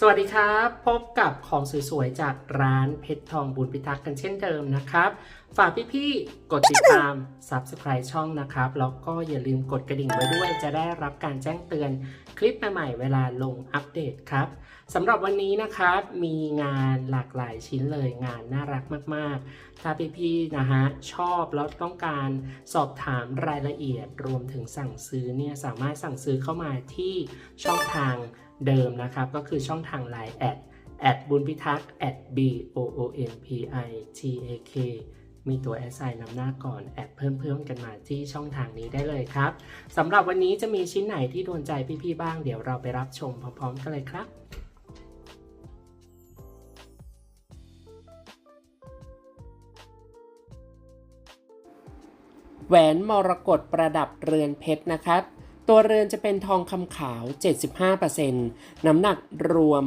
สวัสดีครับ พบกับของสวยๆ จากร้านเพชรทองบุญพิทักษ์กันเช่นเดิมนะครับ ฝากพี่ๆ กดติดตาม Subscribe ช่องนะครับ แล้วก็อย่าลืมกดกระดิ่งไว้ด้วยจะได้รับการแจ้งเตือนคลิปใหม่ๆเวลาลงอัปเดตครับ สำหรับวันนี้นะครับมีงานหลากหลายชิ้นเลยงานน่ารักมาก ๆ ถ้าพี่ๆนะฮะชอบแล้วต้องการสอบถามรายละเอียดรวมถึงสั่งซื้อเนี่ยสามารถสั่งซื้อเข้ามาที่ช่องทางเดิมนะครับ ก็คือช่องทาง Line แอดแอดบุญพิทักษ์ at b o o n p i t a k มีตัวแอสไซน์นำหน้าก่อนแอดเพิ่มเพิ่มกันมาที่ช่องทางนี้ได้เลยครับสำหรับวันนี้จะมีชิ้นไหนที่โดนใจพี่ๆบ้าง เดี๋ยวเราไปรับชมพร้อมๆกันเลยครับ แหวนมรกตประดับเรือนเพชรนะครับ ตัวเรือนจะเป็นทองคำขาว 75%น้ำหนักรวม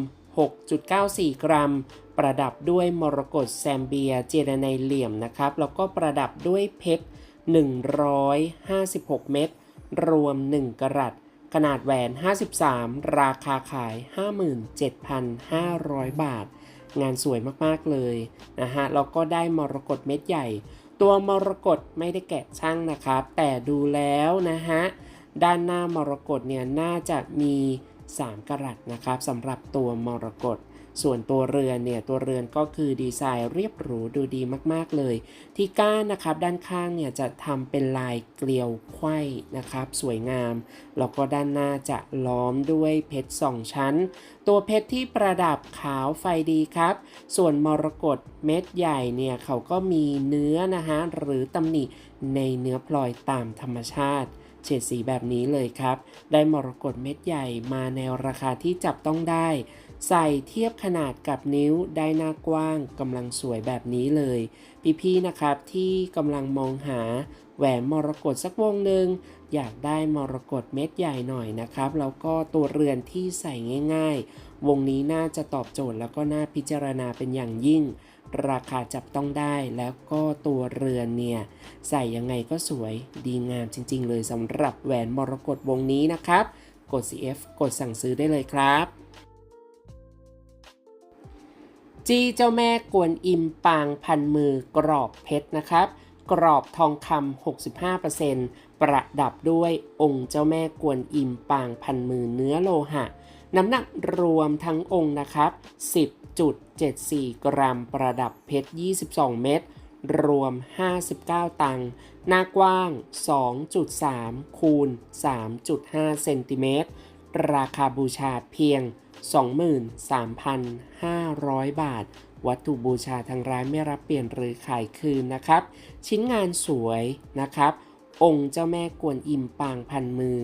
6.94 กรัม ประดับด้วยมรกตแซมเบียเจรไนเหลี่ยมนะครับ แล้วก็ประดับด้วยเพชร 156 เม็ด รวม 1 กรัตขนาดแหวน 53 ราคาขาย 57,500 บาท งานสวยมาก ๆ เลยนะฮะ แล้วก็ได้มรกตเม็ดใหญ่ ตัวมรกตไม่ได้แกะช่างนะครับ แต่ดูแล้วนะฮะ ด้านหน้ามรกตเนี่ยน่าจะมี 3กรัตนะครับสำหรับตัวมรกต ส่วนตัวเรือนเนี่ยตัวเรือนก็คือดีไซน์เรียบหรูดูดีมากๆเลย ที่ก้านนะครับด้านข้างเนี่ยจะทำเป็นลายเกลียวไขว้นะครับ สวยงามแล้วก็ด้านหน้าจะล้อมด้วยเพชรสองชั้น ตัวเพชรที่ประดับขาวไฟดีครับ ส่วนมรกตเม็ดใหญ่เนี่ยเขาก็มีเนื้อนะฮะหรือตำหนิในเนื้อพลอยตามธรรมชาติเฉดสีแบบนี้เลยครับ ได้มรกตเม็ดใหญ่มาในราคาที่จับต้องได้ ใส่เทียบขนาดกับนิ้วได้หน้ากว้างกำลังสวยแบบนี้เลย พี่ๆนะครับที่กำลังมองหาแหวนมรกตสักวงหนึ่งอยากได้มรกตเม็ดใหญ่หน่อยนะครับแล้วก็ตัวเรือนที่ใส่ง่าย ๆ วงนี้น่าจะตอบโจทย์แล้วก็น่าพิจารณาเป็นอย่างยิ่ง ราคาจับต้องได้แล้วก็ตัวเรือนเนี่ยใส่ยังไงก็สวยดีงามจริง ๆ เลยสำหรับแหวนมรกตวงนี้นะครับ กด CF กดสั่งซื้อได้เลยครับ จี้เจ้าแม่กวนอิมปางพันมือกรอบเพชรนะครับ กรอบทองคำ65%ประดับด้วยองค์เจ้าแม่กวนอิมปางพันมือเนื้อโลหะ น้ำหนักรวมทั้งองค์นะครับ 10.74 กรัมประดับเพชร 22 เม็ดรวม 59 ตังค์หน้ากว้าง 2.3 คูณ 3.5 เซนติเมตร ราคาบูชาเพียง 23,500 บาท วัตถุบูชาทางร้านไม่รับเปลี่ยนหรือขายคืนนะครับ ชิ้นงานสวยนะครับ องค์เจ้าแม่กวนอิมปางพันมือ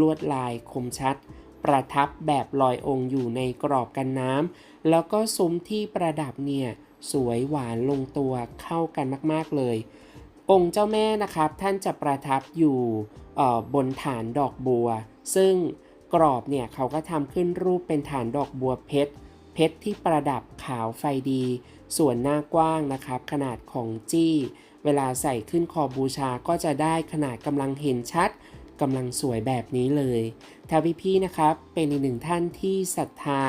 ลวดลายคมชัด ประทับแบบลอยองค์อยู่ในกรอบกันน้ำแล้วก็ซุ้มที่ประดับเนี่ยสวยหวานลงตัวเข้ากันมาก ๆ เลย องค์เจ้าแม่นะครับท่านจะประทับอยู่ออบนฐานดอกบัว ซึ่ง กรอบเนี่ยเขาก็ทำขึ้นรูปเป็นฐานดอกบัวเพชร เพชรที่ประดับขาวไฟดี ส่วนหน้ากว้างนะครับ ขนาดของจี้ เวลาใส่ขึ้นคอบูชาก็จะได้ขนาดกำลังเห็นชัดกำลังสวยแบบนี้เลย ถ้าพี่ๆนะครับ เป็นอีกหนึ่งท่านที่ศรัทธา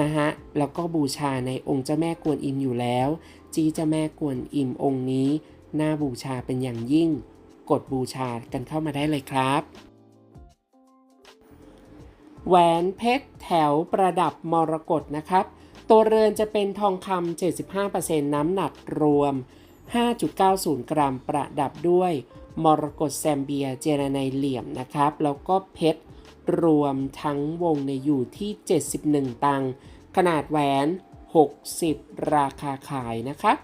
นะฮะ แล้วก็บูชาในองค์เจ้าแม่กวนอิมอยู่แล้ว จีเจ้าแม่กวนอิมองค์นี้ น่าบูชาเป็นอย่างยิ่ง กดบูชากันเข้ามาได้เลยครับ แหวนเพชรแถวประดับมรกตนะครับ ตัวเรือนจะเป็นทองคำ 75%น้ำหนักรวม 5.90 กรัมประดับด้วย มรกตแซมเบียเจรไนเหลี่ยมนะครับ แล้วก็เพชรรวมทั้งวงในอยู่ที่ 71 ตังค์ขนาดแหวน 60 ราคาขายนะครับ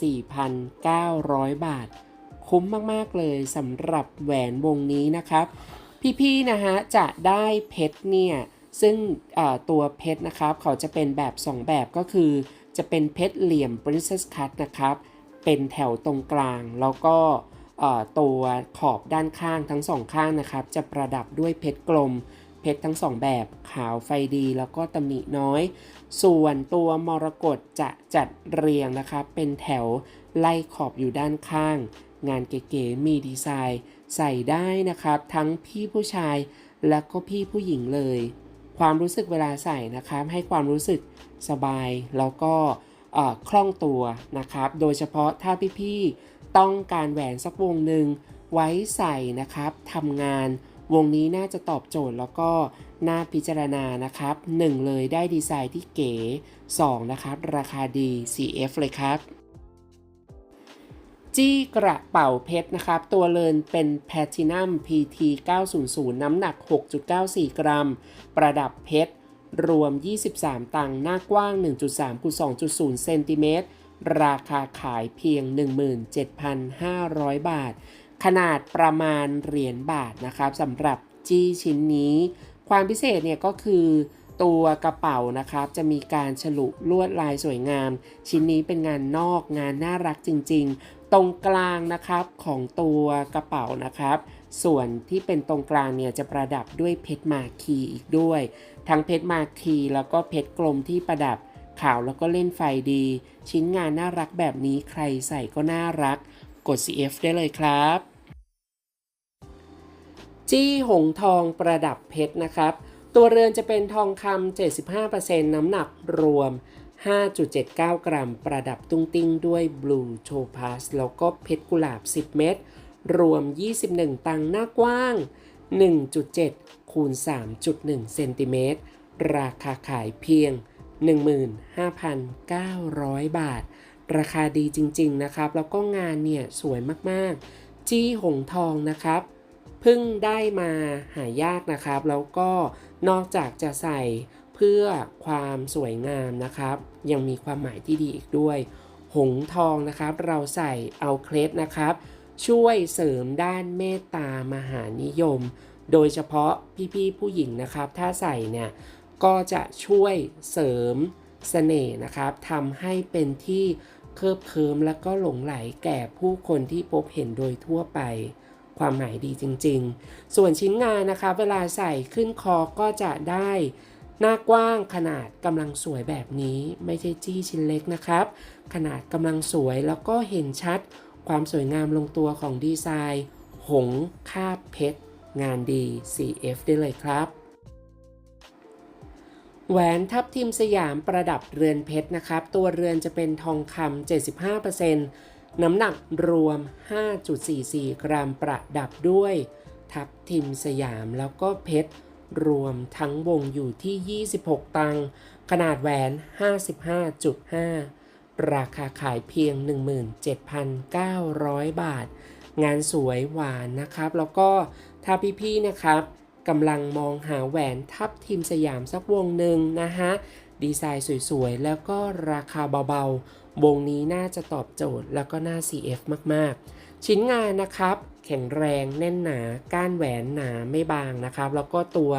24,900 บาท คุ้มมาก ๆ เลยสำหรับแหวนวงนี้นะครับ พี่ๆนะฮะจะได้เพชรเนี่ยซึ่งตัวเพชรนะครับเขาจะเป็นแบบ 2 แบบก็คือ จะเป็นเพชรเหลี่ยม Princess Cut นะครับ เป็นแถวตรงกลาง แล้วก็ตัวขอบด้านข้างทั้งสองข้างนะครับ จะประดับด้วยเพชรกลม เพชรทั้งสองแบบขาวไฟดีแล้วก็ตำหนิน้อย ส่วนตัวมรกตจะจัดเรียงนะครับ เป็นแถวไล่ขอบอยู่ด้านข้าง งานเก๋ๆมีดีไซน์ ใส่ได้นะครับ ทั้งพี่ผู้ชายและก็พี่ผู้หญิงเลย ความรู้สึกเวลาใส่นะครับ ให้ความรู้สึกสบายแล้วก็คล่องตัวนะครับ โดยเฉพาะถ้าพี่ๆต้องการแหวนสักวงหนึ่งไว้ใส่นะครับทำงานวงนี้น่าจะตอบโจทย์แล้วก็น่าพิจารณานะครับ 1 เลยได้ดีไซน์ที่เก๋ 2 นะครับ ราคาดี CF เลยครับ จี้กระเป๋าเพชรนะครับ ตัวเลินเป็นแพลตินัม PT 900 น้ำหนัก 6.94 กรัม ประดับเพชร รวม 23 ตังค์หน้ากว้าง 1.3คูณ2.0 เซนติเมตร ราคาขายเพียง 17,500 บาท ขนาดประมาณเหรียญบาทนะครับสำหรับจี้ชิ้นนี้ ความพิเศษเนี่ยก็คือ ตัวกระเป๋านะครับจะมีการฉลุลวดลายสวยงาม ชิ้นนี้เป็นงานนอกงานน่ารักจริง ๆ ตรงกลางนะครับของตัวกระเป๋านะครับ ส่วนที่เป็นตรงกลางเนี่ยจะประดับด้วยเพชรมาคีอีกด้วย ทั้งเพชรมาคีแล้วก็เพชรกลมที่ประดับขาวแล้วก็เล่นไฟดี ชิ้นงานน่ารักแบบนี้ใครใส่ก็น่ารัก กด CF ได้เลยครับ จี้หงทองประดับเพชรนะครับ ตัวเรือนจะเป็นทองคำ75%น้ำหนักรวม 5.79 กรัม ประดับตุ้งติ้งด้วยบลูโชพาสแล้วก็เพชรกุหลาบ 10 เม็ดรวม 21 ตังค์หน้ากว้าง 1.7 คูณ 3.1 เซนติเมตร ราคาขายเพียง 15,900 บาท ราคาดีจริง ๆ นะครับ แล้วก็งานเนี่ย สวยมาก ๆ จี้หงทองนะครับ พิ่งได้มาหายากนะครับ แล้วก็นอกจากจะใส่เพื่อความสวยงามนะครับ ยังมีความหมายที่ดีอีกด้วย หงทองนะครับ เราใส่เอาเคล็ดนะครับ ช่วยเสริมด้านเมตตามหานิยม โดยเฉพาะพี่ๆผู้หญิงนะครับ ถ้าใส่เนี่ยก็จะช่วยเสริมเสน่ห์นะครับทำให้เป็นที่เคลิบเคลิมและก็หลงไหลแก่ผู้คนที่พบเห็นโดยทั่วไป ความหมายดีจริง ๆ ส่วนชิ้นงานนะคะ เวลาใส่ขึ้นคอก็จะได้หน้ากว้างขนาดกำลังสวยแบบนี้ ไม่ใช่จี้ชิ้นเล็กนะครับ ขนาดกำลังสวยแล้วก็เห็นชัด ความสวยงามลงตัวของดีไซน์ หงคาบเพชร งานดี CF ได้เลยครับแหวนทับทิมสยามประดับเรือนเพชรนะครับ ตัวเรือนจะเป็นทองคำ75% น้ำหนักรวม 5.44 กรัมประดับด้วย ทับทิมสยามแล้วก็เพชร รวมทั้งวงอยู่ที่ 26 ตังค์ขนาดแหวน 55.5 ราคาขายเพียง 17,900 บาท งานสวยหวานนะครับ แล้วก็ถ้าพี่ๆนะครับกำลังมองหาแหวนทับทิมสยามสักวงหนึ่งนะฮะ ดีไซน์สวยๆ แล้วก็ราคาเบาๆ วงนี้น่าจะตอบโจทย์แล้วก็น่า CF มากๆ ชิ้นงานนะครับ แข็งแรงแน่นหนา ก้านแหวนหนาไม่บางนะครับ แล้วก็ตัว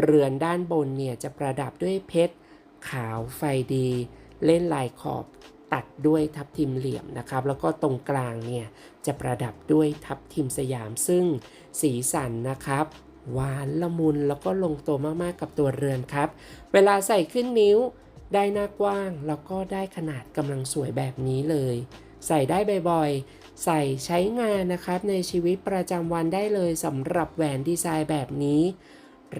เรือนด้านบนเนี่ยจะประดับด้วยเพชร ขาวไฟดี เล่นลายขอบตัดด้วยทับทิมเหลี่ยมนะครับ แล้วก็ตรงกลางเนี่ยจะประดับด้วยทับทิมสยามซึ่งสีสันนะครับ หวานละมุนแล้วก็ลงตัวมากๆกับตัวเรือนครับ เวลาใส่ขึ้นนิ้ว ได้หน้ากว้าง แล้วก็ได้ขนาดกำลังสวยแบบนี้เลย ใส่ได้บ่อยๆ ใส่ใช้งานนะครับในชีวิตประจำวันได้เลยสำหรับแหวนดีไซน์แบบนี้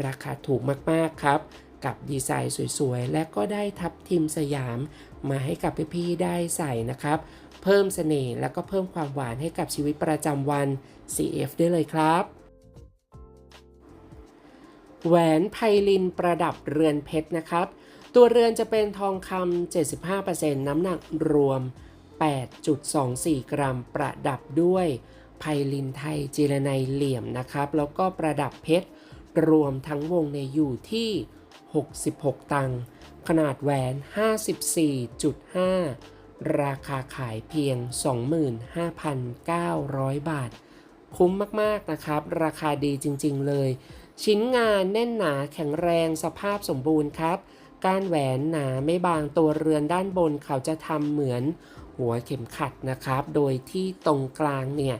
ราคาถูกมากๆครับกับดีไซน์สวยๆ และก็ได้ทับทิมสยาม มาให้กับพี่ๆได้ใส่นะครับ เพิ่มเสน่ห์แล้วก็เพิ่มความหวานให้กับชีวิตประจำวัน CF ได้เลยครับ แหวนไพลินประดับเรือนเพชรนะครับ ตัวเรือนจะเป็นทองคำ 75%น้ำหนักรวม 8.24 กรัมประดับด้วยไพลินไทยจีรนัยเหลี่ยมนะครับ แล้วก็ประดับเพชรรวมทั้งวงในอยู่ที่ 66 ตังค์ขนาดแหวน 54.5 ราคาขายเพียง 25,900 บาท คุ้มมาก ๆ นะครับ ราคาดีจริง ๆ เลย ชิ้นงานแน่นหนาแข็งแรงสภาพสมบูรณ์ครับ ก้านแหวนหนาไม่บางตัวเรือนด้านบนเขาจะทำเหมือนหัวเข็มขัดนะครับ โดยที่ตรงกลางเนี่ย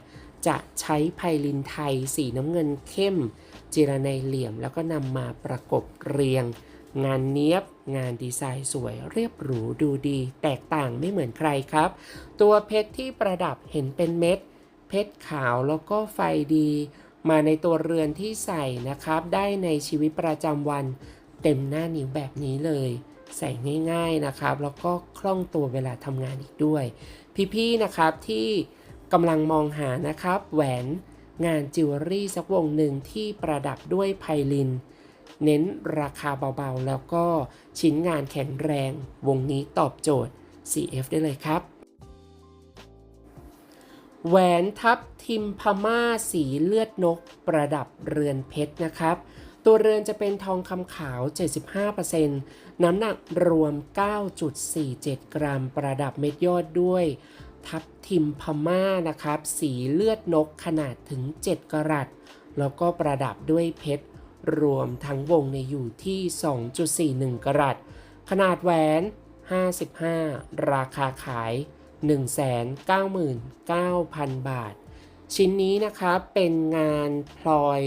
จะใช้ไพลินไทยสีน้ำเงินเข้ม จิรนัยเหลี่ยม แล้วก็นำมาประกบเรียง งานเนี้ยบ งานดีไซน์สวยเรียบหรูดูดี แตกต่างไม่เหมือนใครครับ ตัวเพชรที่ประดับเห็นเป็นเม็ด เพชรขาวแล้วก็ไฟดี มาในตัวเรือนที่ใส่นะครับ ได้ในชีวิตประจำวันเต็มหน้านิ้วแบบนี้เลย ใส่ง่ายๆนะครับ แล้วก็คล่องตัวเวลาทำงานอีกด้วย พี่ๆนะครับที่กำลังมองหานะครับ แหวนงานจิวเวลรี่สักวงหนึ่งที่ประดับด้วยไพลิน เน้นราคาเบาๆ แล้วก็ชิ้นงานแข็งแรง วงนี้ตอบโจทย์ CF ได้เลยครับ แหวนทับทิมพม่าสีเลือดนก ประดับเรือนเพชรนะครับ ตัวเรือนจะเป็นทองคำขาว 75%น้ำหนักรวม 9.47 กรัม ประดับเม็ดยอดด้วย ทับทิมพม่านะครับ สีเลือดนกขนาดถึง 7 กรัตแล้วก็ประดับด้วยเพชร รวมทั้งวงในอยู่ที่ 2.41 กรัตขนาดแหวน 55 ราคาขาย 199,000 บาท ชิ้นนี้นะครับเป็นงานพลอย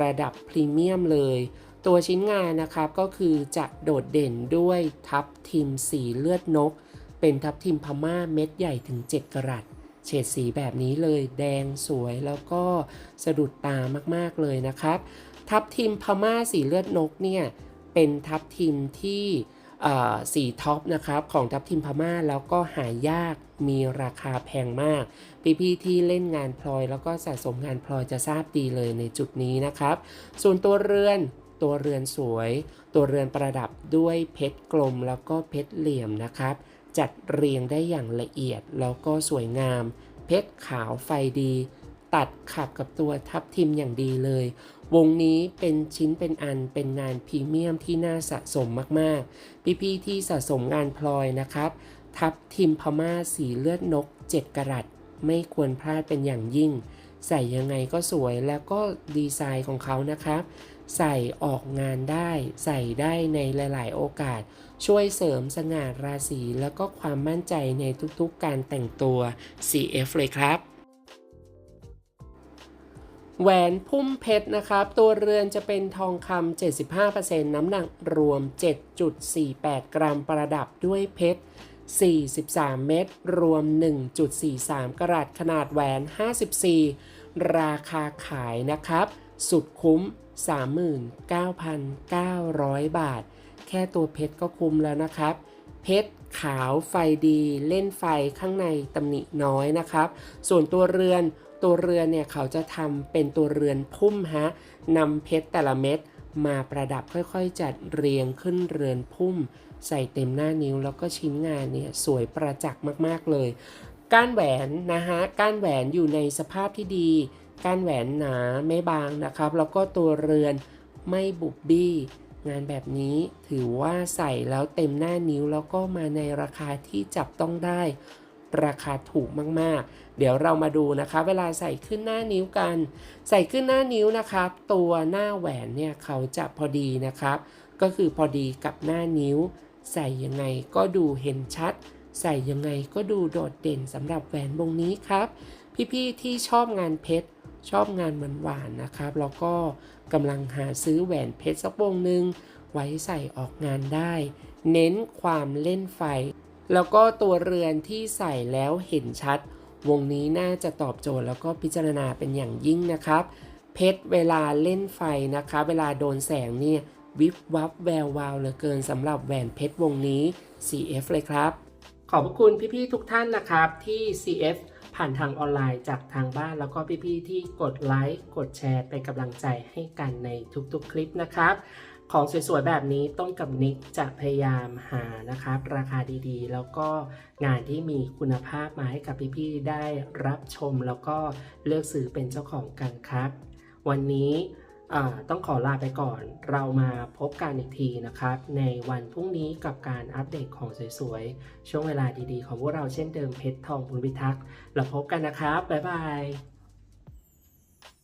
ระดับพรีเมียมเลย ตัวชิ้นงานนะครับก็คือจะโดดเด่นด้วยทับทิมสีเลือดนก เป็นทับทิมพม่าเม็ดใหญ่ถึง 7 กรัตเฉดสีแบบนี้เลยแดงสวยแล้วก็สะดุดตามากๆเลยนะครับ ทับทิมพม่าสีเลือดนกเนี่ยเป็นทับทิมที่ สีท็อปนะครับของทับทิมพม่าแล้วก็หายากมีราคาแพงมาก พี่ๆที่เล่นงานพลอยแล้วก็สะสมงานพลอยจะทราบดีเลยในจุดนี้นะครับ ส่วนตัวเรือนตัวเรือนสวย ตัวเรือนประดับด้วยเพชรกลมแล้วก็เพชรเหลี่ยมนะครับ จัดเรียงได้อย่างละเอียดแล้วก็สวยงาม เพชรขาวไฟดี ตัดขับกับตัวทับทิมอย่างดีเลย วงนี้เป็นชิ้นเป็นอันเป็นงานพรีเมียมที่น่าสะสมมากๆ พี่ๆที่สะสมงานพลอยนะครับ ทับทิมพม่าสีเลือดนก 7กรัตไม่ควรพลาดเป็นอย่างยิ่ง ใส่ยังไงก็สวยแล้วก็ดีไซน์ของเขานะครับ ใส่ออกงานได้ ใส่ได้ในหลายๆ โอกาส ช่วยเสริมสง่าราศีแล้วก็ความมั่นใจในทุกๆการแต่งตัว CF เลยครับ แหวนพุ่มเพชรนะครับ ตัวเรือนจะเป็นทองคำ75%น้ำหนักรวม 7.48 กรัมประดับด้วยเพชร 43 เม็ดรวม 1.43 กรัตขนาดแหวน 54 ราคาขายนะครับ สุดคุ้ม 39,900 บาท แค่ตัวเพชรก็คุ้มแล้วนะครับ เพชรขาวไฟดีเล่นไฟข้างในตำหนิน้อยนะครับ ส่วนตัวเรือน ตัวเรือนเนี่ยเขาจะทำเป็นตัวเรือนพุ่มฮะนำเพชรแต่ละเม็ดมาประดับค่อยๆ จัดเรียงขึ้นเรือนพุ่ม ใส่เต็มหน้านิ้วแล้วก็ชิ้นงานเนี่ยสวยประจักษ์มากๆเลย ก้านแหวนนะฮะก้านแหวนอยู่ในสภาพที่ดี ก้านแหวนหนาไม่บางนะครับ แล้วก็ตัวเรือนไม่บุบบี้ งานแบบนี้ถือว่าใส่แล้วเต็มหน้านิ้วแล้วก็มาในราคาที่จับต้องได้ ราคาถูกมากๆ เดี๋ยวเรามาดูนะคะ เวลาใส่ขึ้นหน้านิ้วกัน ใส่ขึ้นหน้านิ้วนะครับ ตัวหน้าแหวนเนี่ยเขาจะพอดีนะครับ ก็คือพอดีกับหน้านิ้ว ใส่ยังไงก็ดูเห็นชัด ใส่ยังไงก็ดูโดดเด่นสำหรับแหวนวงนี้ครับ พี่ๆที่ชอบงานเพชรชอบงานหวานๆนะครับ แล้วก็กำลังหาซื้อแหวนเพชรสักวงหนึ่งไว้ใส่ออกงานได้ เน้นความเล่นไฟ แล้วก็ตัวเรือนที่ใส่แล้วเห็นชัด วงนี้น่าจะตอบโจทย์แล้วก็พิจารณาเป็นอย่างยิ่งนะครับ เพชรเวลาเล่นไฟนะคะ เวลาโดนแสงเนี่ยวิบวับแวววาวเหลือเกินสำหรับแหวนเพชรวงนี้ CF เลยครับ ขอบพระคุณพี่ๆทุกท่านนะครับที่ CF ผ่านทางออนไลน์จากทางบ้านแล้วก็พี่ๆที่กดไลค์กดแชร์เป็นกำลังใจให้กันในทุกๆคลิปนะครับ ของสวยๆแบบนี้ต้นกับนิกจะพยายามหานะครับ ราคาดีๆ แล้วก็งานที่มีคุณภาพมาให้กับพี่ๆได้รับชมแล้วก็เลือกซื้อเป็นเจ้าของกันครับ วันนี้ต้องขอลาไปก่อน เรามาพบกันอีกทีนะครับ ในวันพรุ่งนี้กับการอัปเดตของสวยๆ ช่วงเวลาดีๆ ของพวกเราเช่นเดิมเพชรทองบุญพิทักษ์เราพบกันนะครับ บ๊ายบาย